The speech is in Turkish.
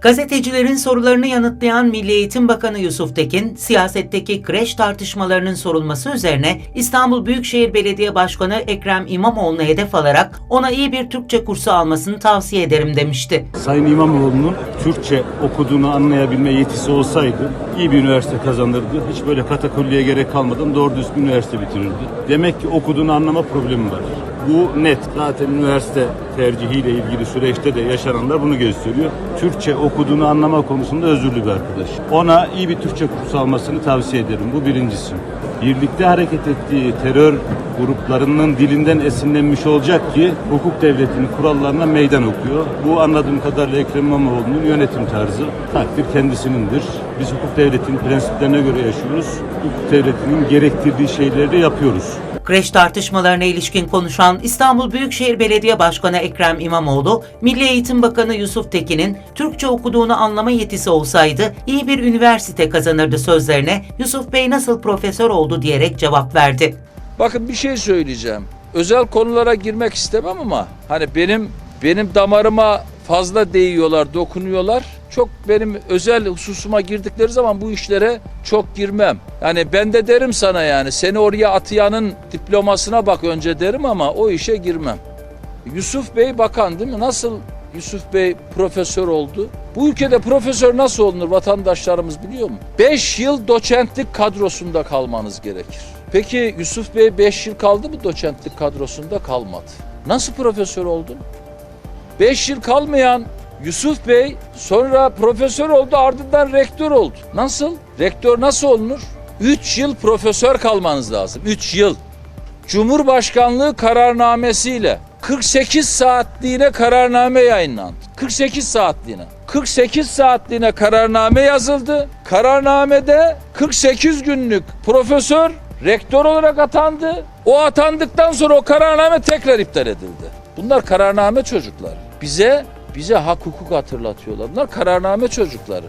Gazetecilerin sorularını yanıtlayan Milli Eğitim Bakanı Yusuf Tekin, siyasetteki kreş tartışmalarının sorulması üzerine İstanbul Büyükşehir Belediye Başkanı Ekrem İmamoğlu'na hedef alarak ona iyi bir Türkçe kursu almasını tavsiye ederim demişti. Sayın İmamoğlu'nun Türkçe okuduğunu anlayabilme yetisi olsaydı iyi bir üniversite kazanırdı. Hiç böyle katakulliye gerek kalmadan doğru düzgün üniversite bitirirdi. Demek ki okuduğunu anlama problemi var. Bu net. Zaten üniversite tercihiyle ilgili süreçte de yaşananlar bunu gösteriyor. Türkçe okuduğunu anlama konusunda özürlü bir arkadaş. Ona iyi bir Türkçe kursu almasını tavsiye ederim. Bu birincisi. Birlikte hareket ettiği terör gruplarının dilinden esinlenmiş olacak ki hukuk devletinin kurallarına meydan okuyor. Bu anladığım kadarıyla Ekrem İmamoğlu'nun yönetim tarzı. Takdir kendisinindir. Biz hukuk devletinin prensiplerine göre yaşıyoruz. Hukuk devletinin gerektirdiği şeyleri de yapıyoruz. Kreş tartışmalarına ilişkin konuşan İstanbul Büyükşehir Belediye Başkanı Ekrem İmamoğlu, Milli Eğitim Bakanı Yusuf Tekin'in Türkçe okuduğunu anlama yetisi olsaydı iyi bir üniversite kazanırdı sözlerine Yusuf Bey nasıl profesör oldu diyerek cevap verdi. Bakın bir şey söyleyeceğim. Özel konulara girmek istemem ama hani benim benim damarıma fazla değiyorlar, dokunuyorlar. Çok benim özel hususuma girdikleri zaman bu işlere çok girmem. Yani ben de derim sana yani seni oraya atayanın diplomasına bak önce derim ama o işe girmem. Yusuf Bey bakan değil mi? Nasıl Yusuf Bey profesör oldu? Bu ülkede profesör nasıl olunur vatandaşlarımız biliyor mu? 5 yıl doçentlik kadrosunda kalmanız gerekir. Peki Yusuf Bey 5 yıl kaldı mı doçentlik kadrosunda kalmadı. Nasıl profesör oldun? 5 yıl kalmayan Yusuf Bey sonra profesör oldu ardından rektör oldu. Nasıl? Rektör nasıl olunur? 3 yıl profesör kalmanız lazım. 3 yıl. Cumhurbaşkanlığı kararnamesiyle 48 saatliğine kararname yayınlandı. 48 saatliğine. 48 saatliğine kararname yazıldı. Kararnamede 48 günlük profesör rektör olarak atandı. O atandıktan sonra o kararname tekrar iptal edildi. Bunlar kararname çocuklar. Bize bize hak hukuk hatırlatıyorlar. Bunlar kararname çocukları.